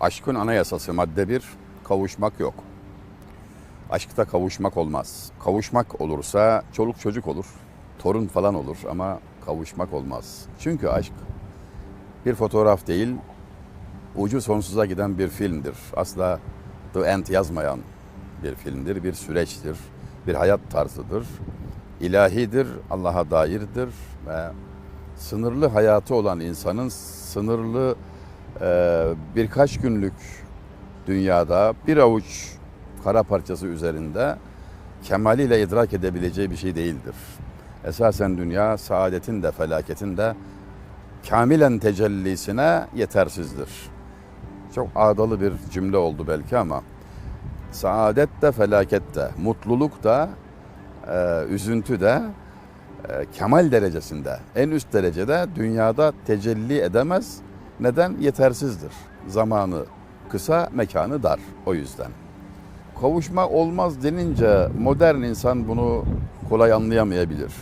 Aşkın anayasası madde bir, kavuşmak yok. Aşkta kavuşmak olmaz. Kavuşmak olursa çoluk çocuk olur, torun falan olur ama kavuşmak olmaz. Çünkü aşk bir fotoğraf değil, ucu sonsuza giden bir filmdir. Asla the end yazmayan bir filmdir, bir süreçtir, bir hayat tarzıdır. İlahidir, Allah'a dairdir ve sınırlı hayatı olan insanın sınırlı birkaç günlük dünyada bir avuç kara parçası üzerinde kemaliyle idrak edebileceği bir şey değildir. Esasen dünya saadetin de felaketin de kamilen tecellisine yetersizdir. Çok ağdalı bir cümle oldu belki ama saadet de felaket de, mutluluk da, e, üzüntü de e, kemal derecesinde, en üst derecede dünyada tecelli edemez. Neden? Yetersizdir. Zamanı kısa, mekanı dar o yüzden. Kavuşma olmaz denince modern insan bunu kolay anlayamayabilir.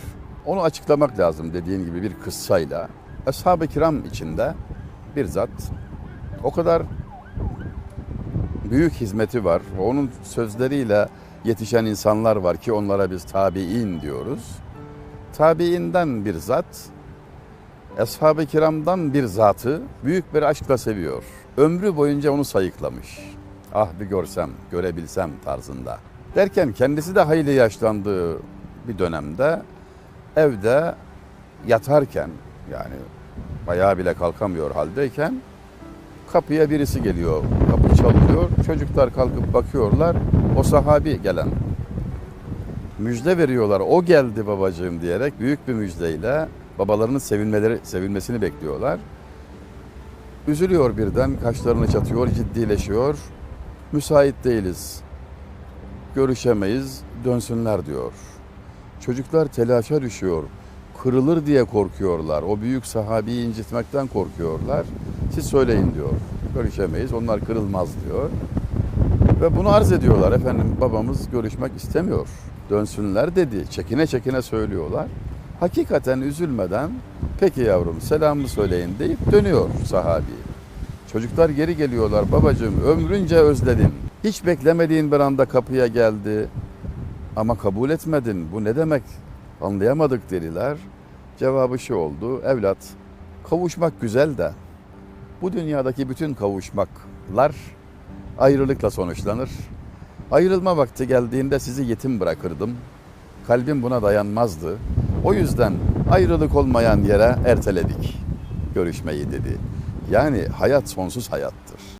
Onu açıklamak lazım dediğin gibi bir kıssayla. Ashab-ı kiram içinde bir zat o kadar büyük hizmeti var. Onun sözleriyle yetişen insanlar var ki onlara biz tabi'in diyoruz. Tabi'inden bir zat, Ashab-ı kiramdan bir zatı büyük bir aşkla seviyor. Ömrü boyunca onu sayıklamış. Ah bir görsem, görebilsem tarzında. Derken kendisi de hayli yaşlandığı bir dönemde evde yatarken yani bayağı bile kalkamıyor haldeyken kapıya birisi geliyor. Kapı çalıyor. Çocuklar kalkıp bakıyorlar. O sahabi gelen. Müjde veriyorlar. O geldi babacığım diyerek büyük bir müjdeyle babalarının sevinmeleri sevinmesini bekliyorlar. Üzülüyor birden, kaşlarını çatıyor, ciddileşiyor. Müsait değiliz. Görüşemeyiz, dönsünler diyor. Çocuklar telaşa düşüyor. Kırılır diye korkuyorlar. O büyük sahabeyi incitmekten korkuyorlar. Siz söyleyin diyor. Görüşemeyiz, onlar kırılmaz diyor. Ve bunu arz ediyorlar. Efendim babamız görüşmek istemiyor. Dönsünler dedi. Çekine çekine söylüyorlar. Hakikaten üzülmeden peki yavrum selamımı söyleyin deyip dönüyor sahabi. Çocuklar geri geliyorlar. Babacığım ömrünce özledin. Hiç beklemediğin bir anda kapıya geldi. Ama kabul etmedin. Bu ne demek? Anlayamadık dediler. Cevabı şu oldu. Evlat kavuşmak güzel de bu dünyadaki bütün kavuşmaklar ayrılıkla sonuçlanır. Ayrılma vakti geldiğinde sizi yetim bırakırdım. Kalbim buna dayanmazdı. O yüzden ayrılık olmayan yere erteledik görüşmeyi dedi. Yani hayat sonsuz hayattır.